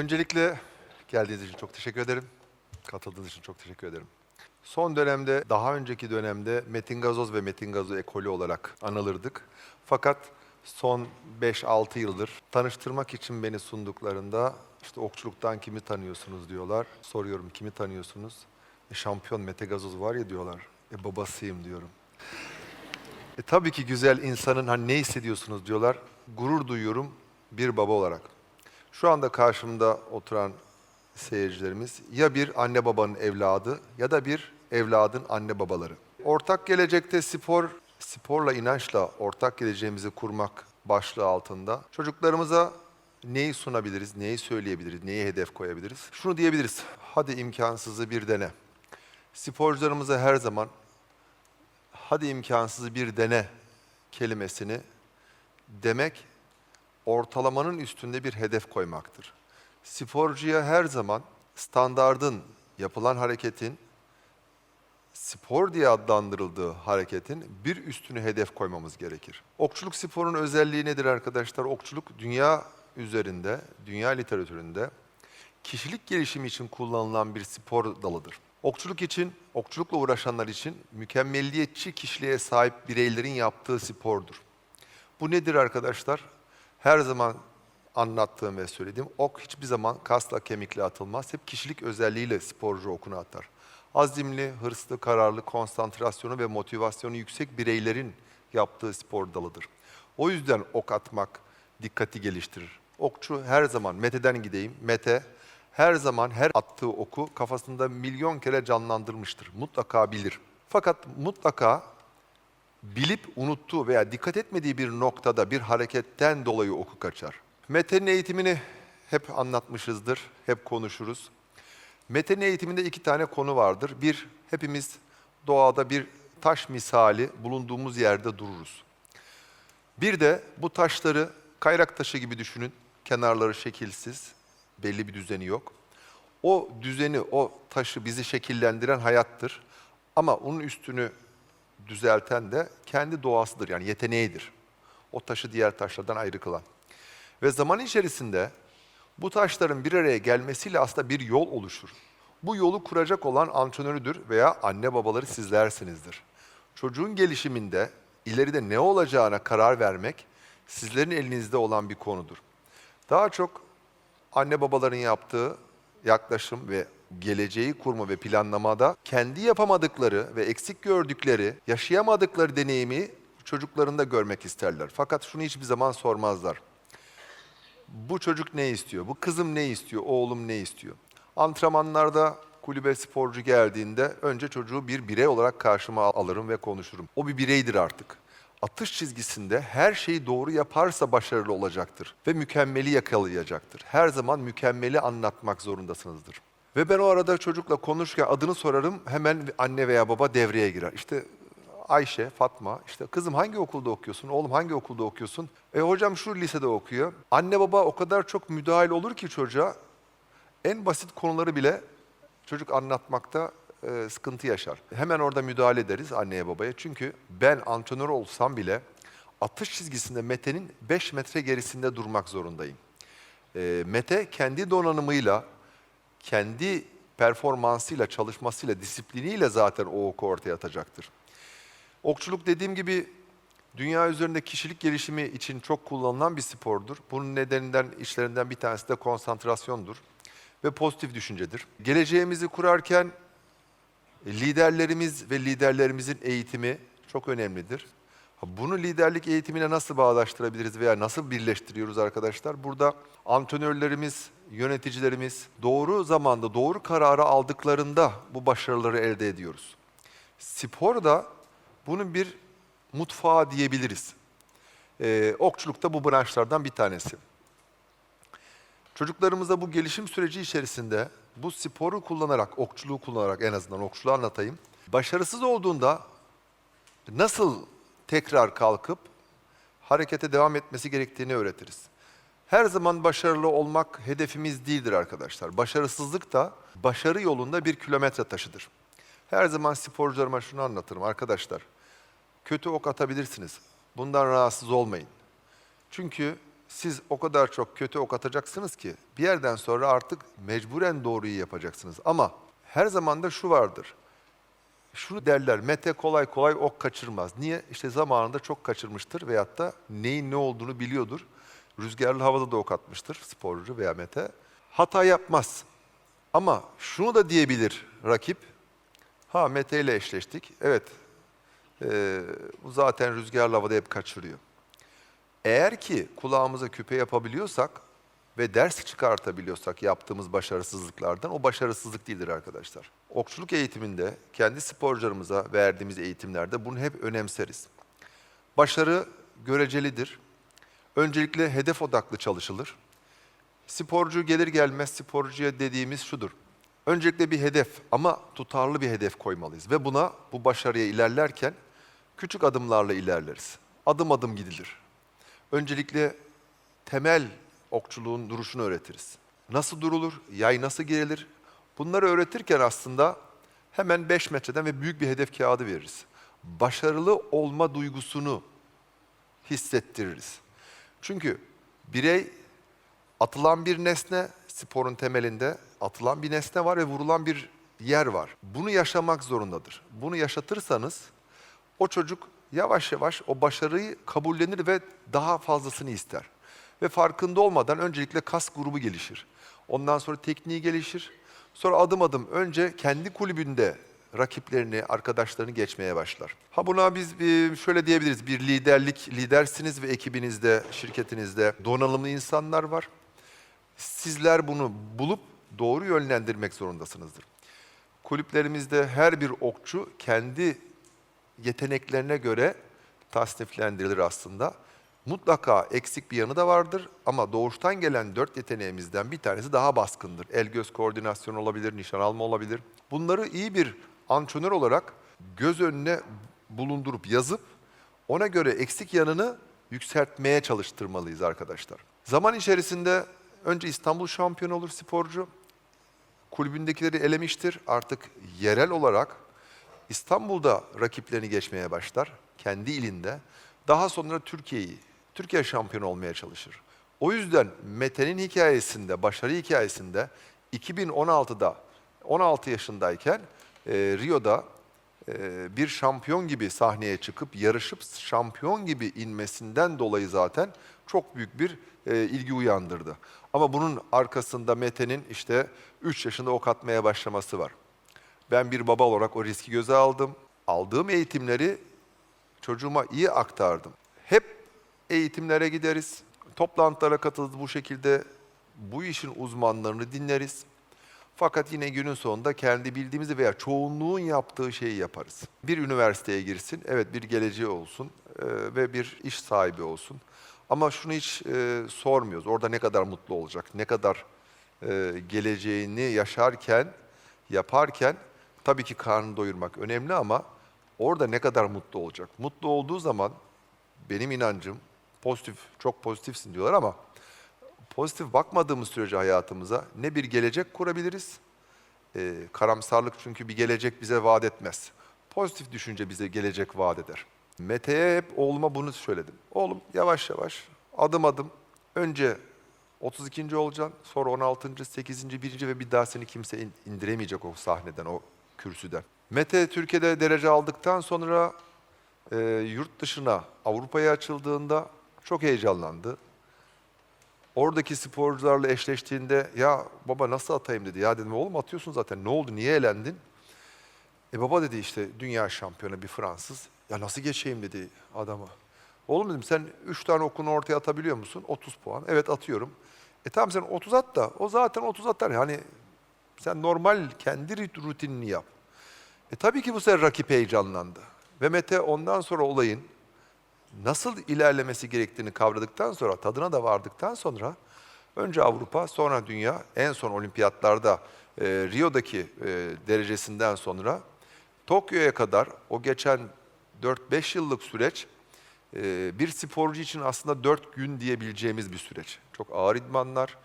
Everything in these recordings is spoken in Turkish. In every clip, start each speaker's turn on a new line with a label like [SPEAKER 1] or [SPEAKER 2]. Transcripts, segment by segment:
[SPEAKER 1] Öncelikle geldiğiniz için çok teşekkür ederim. Katıldığınız için çok teşekkür ederim. Son dönemde, daha önceki dönemde Metin Gazoz ve Metin Gazoz ekolü olarak anılırdık. Fakat son 5-6 yıldır tanıştırmak için beni sunduklarında işte okçuluktan kimi tanıyorsunuz diyorlar. Soruyorum kimi tanıyorsunuz? E, şampiyon Mete Gazoz var ya diyorlar. E babasıyım diyorum. E, tabii ki güzel insanın hani ne hissediyorsunuz diyorlar. Gurur duyuyorum bir baba olarak. Şu anda karşımda oturan seyircilerimiz ya bir anne babanın evladı ya da bir evladın anne babaları. Ortak gelecekte spor, sporla inançla ortak geleceğimizi kurmak başlığı altında çocuklarımıza neyi sunabiliriz, neyi söyleyebiliriz, neyi hedef koyabiliriz? Şunu diyebiliriz, hadi imkansızı bir dene. Sporcularımıza her zaman hadi imkansızı bir dene kelimesini demek ortalamanın üstünde bir hedef koymaktır. Sporcuya her zaman standardın, yapılan hareketin, spor diye adlandırıldığı hareketin bir üstünü hedef koymamız gerekir. Okçuluk sporunun özelliği nedir arkadaşlar? Okçuluk dünya üzerinde, dünya literatüründe kişilik gelişimi için kullanılan bir spor dalıdır. Okçuluk için, okçulukla uğraşanlar için mükemmelliyetçi kişiliğe sahip bireylerin yaptığı spordur. Bu nedir arkadaşlar? Her zaman anlattığım ve söylediğim ok hiçbir zaman kasla kemikle atılmaz. Hep kişilik özelliğiyle sporcu okunu atar. Azimli, hırslı, kararlı, konsantrasyonu ve motivasyonu yüksek bireylerin yaptığı spor dalıdır. O yüzden ok atmak dikkati geliştirir. Okçu her zaman, Mete'den gideyim, Mete her zaman her attığı oku kafasında milyon kere canlandırmıştır. Mutlaka bilir. Fakat mutlaka bilip unuttuğu veya dikkat etmediği bir noktada bir hareketten dolayı oku kaçar. Mete'nin eğitimini hep anlatmışızdır, hep konuşuruz. Mete'nin eğitiminde iki tane konu vardır. Bir, hepimiz doğada bir taş misali bulunduğumuz yerde dururuz. Bir de bu taşları kayrak taşı gibi düşünün. Kenarları şekilsiz, belli bir düzeni yok. O düzeni, o taşı bizi şekillendiren hayattır. Ama onun üstünü düzelten de kendi doğasıdır yani yeteneğidir. O taşı diğer taşlardan ayrı kılan. Ve zaman içerisinde bu taşların bir araya gelmesiyle aslında bir yol oluşur. Bu yolu kuracak olan antrenörüdür veya anne babaları sizlersinizdir. Çocuğun gelişiminde ileride ne olacağına karar vermek sizlerin elinizde olan bir konudur. Daha çok anne babaların yaptığı yaklaşım ve geleceği kurma ve planlamada kendi yapamadıkları ve eksik gördükleri, yaşayamadıkları deneyimi çocuklarında görmek isterler. Fakat şunu hiçbir zaman sormazlar. Bu çocuk ne istiyor? Bu kızım ne istiyor? Oğlum ne istiyor? Antrenmanlarda kulübe sporcu geldiğinde önce çocuğu bir birey olarak karşıma alırım ve konuşurum. O bir bireydir artık. Atış çizgisinde her şeyi doğru yaparsa başarılı olacaktır ve mükemmeli yakalayacaktır. Her zaman mükemmeli anlatmak zorundasınızdır. Ve ben o arada çocukla konuşurken adını sorarım hemen anne veya baba devreye girer. İşte Ayşe, Fatma, işte kızım hangi okulda okuyorsun, oğlum hangi okulda okuyorsun? E hocam şu lisede okuyor. Anne baba o kadar çok müdahil olur ki çocuğa en basit konuları bile çocuk anlatmakta e, sıkıntı yaşar. Hemen orada müdahale ederiz anneye babaya. Çünkü ben antrenör olsam bile atış çizgisinde Mete'nin 5 metre gerisinde durmak zorundayım. E, Mete kendi donanımıyla, kendi performansıyla, çalışmasıyla, disipliniyle zaten o oku ortaya atacaktır. Okçuluk dediğim gibi dünya üzerinde kişilik gelişimi için çok kullanılan bir spordur. Bunun nedeninden, işlerinden bir tanesi de konsantrasyondur ve pozitif düşüncedir. Geleceğimizi kurarken liderlerimiz ve liderlerimizin eğitimi çok önemlidir. Bunu liderlik eğitimine nasıl bağdaştırabiliriz veya nasıl birleştiriyoruz arkadaşlar? Burada antrenörlerimiz, yöneticilerimiz doğru zamanda doğru kararı aldıklarında bu başarıları elde ediyoruz. Spor da bunun bir mutfağı diyebiliriz. Ee, okçuluk da bu branşlardan bir tanesi. Çocuklarımıza bu gelişim süreci içerisinde bu sporu kullanarak, okçuluğu kullanarak en azından okçuluğu anlatayım. Başarısız olduğunda nasıl tekrar kalkıp harekete devam etmesi gerektiğini öğretiriz. Her zaman başarılı olmak hedefimiz değildir arkadaşlar. Başarısızlık da başarı yolunda bir kilometre taşıdır. Her zaman sporcularıma şunu anlatırım arkadaşlar. Kötü ok atabilirsiniz. Bundan rahatsız olmayın. Çünkü siz o kadar çok kötü ok atacaksınız ki bir yerden sonra artık mecburen doğruyu yapacaksınız. Ama her zaman da şu vardır. Şunu derler, Mete kolay kolay ok kaçırmaz. Niye? İşte zamanında çok kaçırmıştır veyahut da neyin ne olduğunu biliyordur. Rüzgarlı havada da ok atmıştır sporcu veya Mete. Hata yapmaz. Ama şunu da diyebilir rakip. Ha Mete ile eşleştik. Evet, ee, bu zaten rüzgarlı havada hep kaçırıyor. Eğer ki kulağımıza küpe yapabiliyorsak ve ders çıkartabiliyorsak yaptığımız başarısızlıklardan o başarısızlık değildir arkadaşlar. Okçuluk eğitiminde kendi sporcularımıza verdiğimiz eğitimlerde bunu hep önemseriz. Başarı görecelidir. Öncelikle hedef odaklı çalışılır. Sporcu gelir gelmez sporcuya dediğimiz şudur. Öncelikle bir hedef ama tutarlı bir hedef koymalıyız ve buna bu başarıya ilerlerken küçük adımlarla ilerleriz. Adım adım gidilir. Öncelikle temel okçuluğun duruşunu öğretiriz. Nasıl durulur, yay nasıl girilir? Bunları öğretirken aslında hemen 5 metreden ve büyük bir hedef kağıdı veririz. Başarılı olma duygusunu hissettiririz. Çünkü birey atılan bir nesne, sporun temelinde atılan bir nesne var ve vurulan bir yer var. Bunu yaşamak zorundadır. Bunu yaşatırsanız o çocuk yavaş yavaş o başarıyı kabullenir ve daha fazlasını ister. Ve farkında olmadan öncelikle kas grubu gelişir. Ondan sonra tekniği gelişir. Sonra adım adım önce kendi kulübünde rakiplerini, arkadaşlarını geçmeye başlar. Ha buna biz bir şöyle diyebiliriz. Bir liderlik, lidersiniz ve ekibinizde, şirketinizde donanımlı insanlar var. Sizler bunu bulup doğru yönlendirmek zorundasınızdır. Kulüplerimizde her bir okçu kendi yeteneklerine göre tasniflendirilir aslında. Mutlaka eksik bir yanı da vardır ama doğuştan gelen dört yeteneğimizden bir tanesi daha baskındır. El göz koordinasyonu olabilir, nişan alma olabilir. Bunları iyi bir antrenör olarak göz önüne bulundurup yazıp ona göre eksik yanını yükseltmeye çalıştırmalıyız arkadaşlar. Zaman içerisinde önce İstanbul şampiyonu olur sporcu. Kulübündekileri elemiştir. Artık yerel olarak İstanbul'da rakiplerini geçmeye başlar. Kendi ilinde. Daha sonra Türkiye'yi, Türkiye şampiyonu olmaya çalışır. O yüzden Mete'nin hikayesinde, başarı hikayesinde 2016'da 16 yaşındayken e, Rio'da e, bir şampiyon gibi sahneye çıkıp yarışıp şampiyon gibi inmesinden dolayı zaten çok büyük bir e, ilgi uyandırdı. Ama bunun arkasında Mete'nin işte 3 yaşında ok atmaya başlaması var. Ben bir baba olarak o riski göze aldım. Aldığım eğitimleri çocuğuma iyi aktardım. Hep eğitimlere gideriz. Toplantılara katılırız bu şekilde. Bu işin uzmanlarını dinleriz. Fakat yine günün sonunda kendi bildiğimizi veya çoğunluğun yaptığı şeyi yaparız. Bir üniversiteye girsin, evet bir geleceği olsun e, ve bir iş sahibi olsun. Ama şunu hiç e, sormuyoruz. Orada ne kadar mutlu olacak, ne kadar e, geleceğini yaşarken, yaparken tabii ki karnını doyurmak önemli ama orada ne kadar mutlu olacak? Mutlu olduğu zaman benim inancım pozitif, çok pozitifsin diyorlar ama pozitif bakmadığımız sürece hayatımıza ne bir gelecek kurabiliriz. Ee, karamsarlık çünkü bir gelecek bize vaat etmez. Pozitif düşünce bize gelecek vaat eder. Mete'ye hep oğluma bunu söyledim. Oğlum yavaş yavaş, adım adım, önce 32. olacaksın, sonra 16. 8. 1. ve bir daha seni kimse in- indiremeyecek o sahneden, o kürsüden. Mete Türkiye'de derece aldıktan sonra e, yurt dışına, Avrupa'ya açıldığında çok heyecanlandı. Oradaki sporcularla eşleştiğinde ya baba nasıl atayım dedi. Ya dedim oğlum atıyorsun zaten ne oldu niye elendin? E baba dedi işte dünya şampiyonu bir Fransız. Ya nasıl geçeyim dedi adama. Oğlum dedim sen 3 tane okunu ortaya atabiliyor musun? 30 puan. Evet atıyorum. E tamam sen 30 at da o zaten 30 atar. Hani sen normal kendi rutinini yap. E tabii ki bu sefer rakip heyecanlandı. Ve Mete ondan sonra olayın nasıl ilerlemesi gerektiğini kavradıktan sonra, tadına da vardıktan sonra önce Avrupa, sonra dünya, en son olimpiyatlarda e, Rio'daki e, derecesinden sonra Tokyo'ya kadar o geçen 4-5 yıllık süreç e, bir sporcu için aslında 4 gün diyebileceğimiz bir süreç. Çok ağır idmanlar,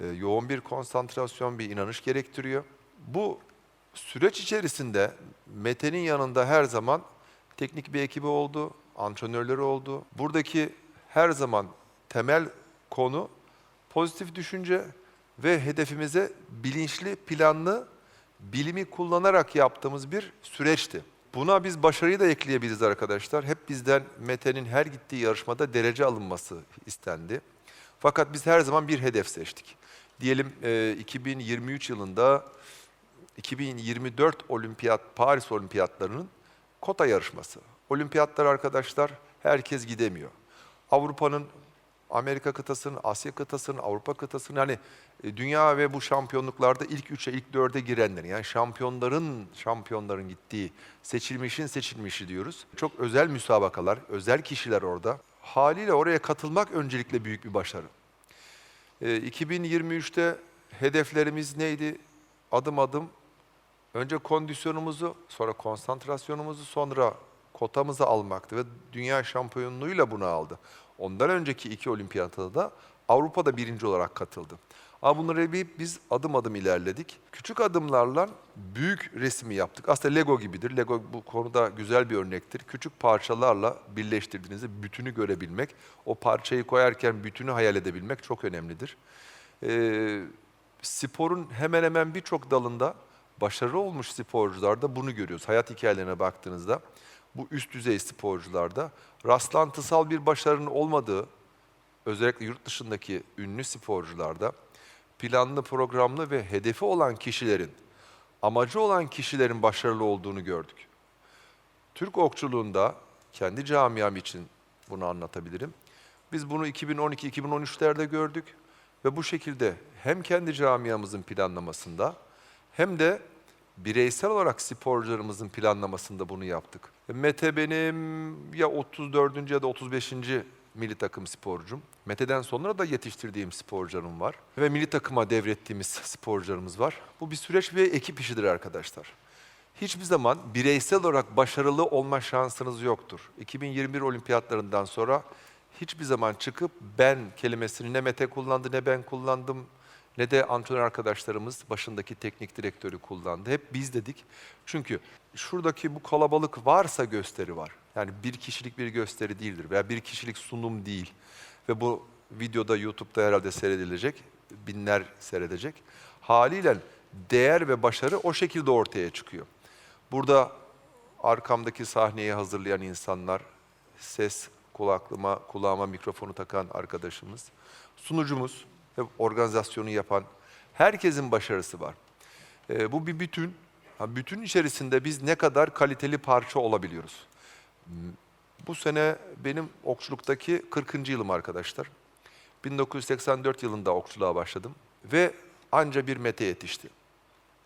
[SPEAKER 1] e, yoğun bir konsantrasyon, bir inanış gerektiriyor. Bu süreç içerisinde Mete'nin yanında her zaman teknik bir ekibi oldu, antrenörleri oldu. Buradaki her zaman temel konu pozitif düşünce ve hedefimize bilinçli, planlı, bilimi kullanarak yaptığımız bir süreçti. Buna biz başarıyı da ekleyebiliriz arkadaşlar. Hep bizden Mete'nin her gittiği yarışmada derece alınması istendi. Fakat biz her zaman bir hedef seçtik. Diyelim e, 2023 yılında 2024 Olimpiyat Paris Olimpiyatlarının kota yarışması. Olimpiyatlar arkadaşlar herkes gidemiyor. Avrupa'nın Amerika kıtasının, Asya kıtasının, Avrupa kıtasının hani dünya ve bu şampiyonluklarda ilk üçe, ilk dörde girenlerin yani şampiyonların, şampiyonların gittiği seçilmişin seçilmişi diyoruz. Çok özel müsabakalar, özel kişiler orada. Haliyle oraya katılmak öncelikle büyük bir başarı. E, 2023'te hedeflerimiz neydi? Adım adım önce kondisyonumuzu, sonra konsantrasyonumuzu, sonra kotamızı almaktı ve dünya şampiyonluğuyla bunu aldı. Ondan önceki iki olimpiyatada da Avrupa'da birinci olarak katıldı. Ama bunları bir biz adım adım ilerledik. Küçük adımlarla büyük resmi yaptık. Aslında Lego gibidir. Lego bu konuda güzel bir örnektir. Küçük parçalarla birleştirdiğinizde bütünü görebilmek, o parçayı koyarken bütünü hayal edebilmek çok önemlidir. Ee, sporun hemen hemen birçok dalında başarılı olmuş sporcularda bunu görüyoruz. Hayat hikayelerine baktığınızda bu üst düzey sporcularda rastlantısal bir başarının olmadığı, özellikle yurt dışındaki ünlü sporcularda planlı, programlı ve hedefi olan kişilerin, amacı olan kişilerin başarılı olduğunu gördük. Türk okçuluğunda kendi camiam için bunu anlatabilirim. Biz bunu 2012-2013'lerde gördük ve bu şekilde hem kendi camiamızın planlamasında hem de bireysel olarak sporcularımızın planlamasında bunu yaptık. Mete benim ya 34. ya da 35. milli takım sporcum. Mete'den sonra da yetiştirdiğim sporcularım var. Ve milli takıma devrettiğimiz sporcularımız var. Bu bir süreç ve ekip işidir arkadaşlar. Hiçbir zaman bireysel olarak başarılı olma şansınız yoktur. 2021 olimpiyatlarından sonra hiçbir zaman çıkıp ben kelimesini ne Mete kullandı ne ben kullandım ne de antrenör arkadaşlarımız başındaki teknik direktörü kullandı. Hep biz dedik. Çünkü şuradaki bu kalabalık varsa gösteri var. Yani bir kişilik bir gösteri değildir veya bir kişilik sunum değil. Ve bu videoda YouTube'da herhalde seyredilecek. Binler seyredecek. Haliyle değer ve başarı o şekilde ortaya çıkıyor. Burada arkamdaki sahneyi hazırlayan insanlar, ses kulaklığıma, kulağıma mikrofonu takan arkadaşımız, sunucumuz ve organizasyonu yapan herkesin başarısı var. Ee, bu bir bütün. Ha, bütün içerisinde biz ne kadar kaliteli parça olabiliyoruz. M- Bu sene benim okçuluktaki 40. yılım arkadaşlar. 1984 yılında okçuluğa başladım ve anca bir mete yetişti.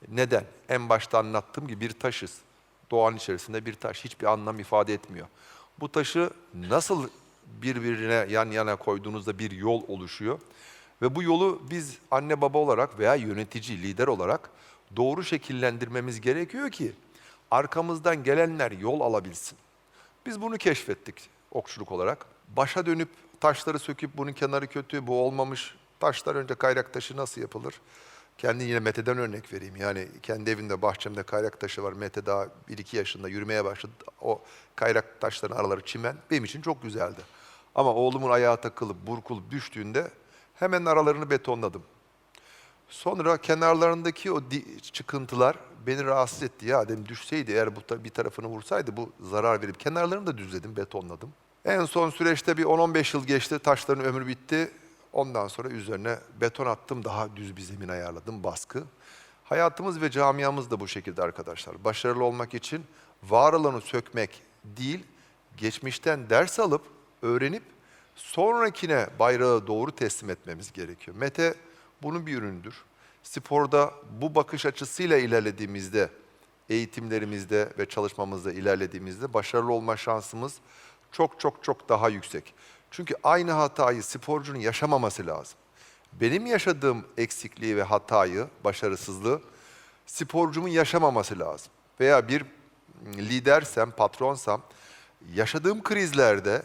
[SPEAKER 1] Neden? En başta anlattığım gibi bir taşız. Doğanın içerisinde bir taş hiçbir anlam ifade etmiyor. Bu taşı nasıl birbirine yan yana koyduğunuzda bir yol oluşuyor. Ve bu yolu biz anne baba olarak veya yönetici, lider olarak doğru şekillendirmemiz gerekiyor ki arkamızdan gelenler yol alabilsin. Biz bunu keşfettik okçuluk olarak. Başa dönüp taşları söküp bunun kenarı kötü, bu olmamış. Taşlar önce kayrak taşı nasıl yapılır? Kendi yine Mete'den örnek vereyim. Yani kendi evimde, bahçemde kayrak taşı var. Mete daha 1-2 yaşında yürümeye başladı. O kayrak taşların araları çimen. Benim için çok güzeldi. Ama oğlumun ayağı takılıp, burkulup düştüğünde hemen aralarını betonladım. Sonra kenarlarındaki o çıkıntılar beni rahatsız etti. Ya dedim düşseydi eğer bu bir tarafını vursaydı bu zarar verip kenarlarını da düzledim, betonladım. En son süreçte bir 10-15 yıl geçti, taşların ömrü bitti. Ondan sonra üzerine beton attım, daha düz bir zemin ayarladım, baskı. Hayatımız ve camiamız da bu şekilde arkadaşlar. Başarılı olmak için var olanı sökmek değil, geçmişten ders alıp, öğrenip sonrakine bayrağı doğru teslim etmemiz gerekiyor. Mete bunun bir ürünüdür. Sporda bu bakış açısıyla ilerlediğimizde, eğitimlerimizde ve çalışmamızda ilerlediğimizde başarılı olma şansımız çok çok çok daha yüksek. Çünkü aynı hatayı sporcunun yaşamaması lazım. Benim yaşadığım eksikliği ve hatayı, başarısızlığı sporcumun yaşamaması lazım. Veya bir lidersem, patronsam yaşadığım krizlerde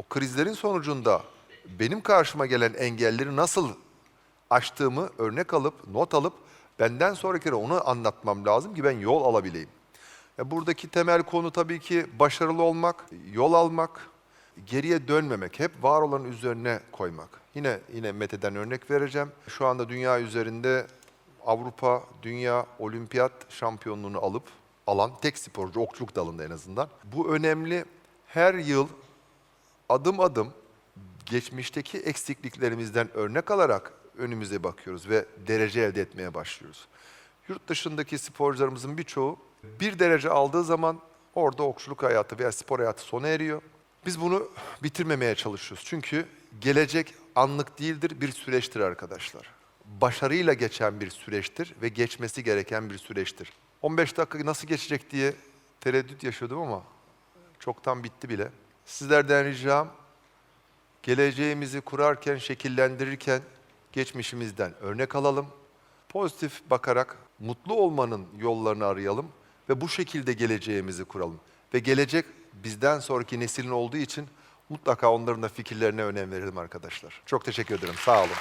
[SPEAKER 1] o krizlerin sonucunda benim karşıma gelen engelleri nasıl aştığımı örnek alıp, not alıp benden sonrakilere onu anlatmam lazım ki ben yol alabileyim. Ya buradaki temel konu tabii ki başarılı olmak, yol almak, geriye dönmemek, hep var olanın üzerine koymak. Yine yine Mete'den örnek vereceğim. Şu anda dünya üzerinde Avrupa, dünya, olimpiyat şampiyonluğunu alıp alan tek sporcu, okçuluk dalında en azından. Bu önemli. Her yıl adım adım geçmişteki eksikliklerimizden örnek alarak önümüze bakıyoruz ve derece elde etmeye başlıyoruz. Yurt dışındaki sporcularımızın birçoğu bir derece aldığı zaman orada okçuluk hayatı veya spor hayatı sona eriyor. Biz bunu bitirmemeye çalışıyoruz. Çünkü gelecek anlık değildir, bir süreçtir arkadaşlar. Başarıyla geçen bir süreçtir ve geçmesi gereken bir süreçtir. 15 dakika nasıl geçecek diye tereddüt yaşıyordum ama çoktan bitti bile. Sizlerden ricam geleceğimizi kurarken, şekillendirirken geçmişimizden örnek alalım. Pozitif bakarak mutlu olmanın yollarını arayalım ve bu şekilde geleceğimizi kuralım. Ve gelecek bizden sonraki neslin olduğu için mutlaka onların da fikirlerine önem verelim arkadaşlar. Çok teşekkür ederim. Sağ olun.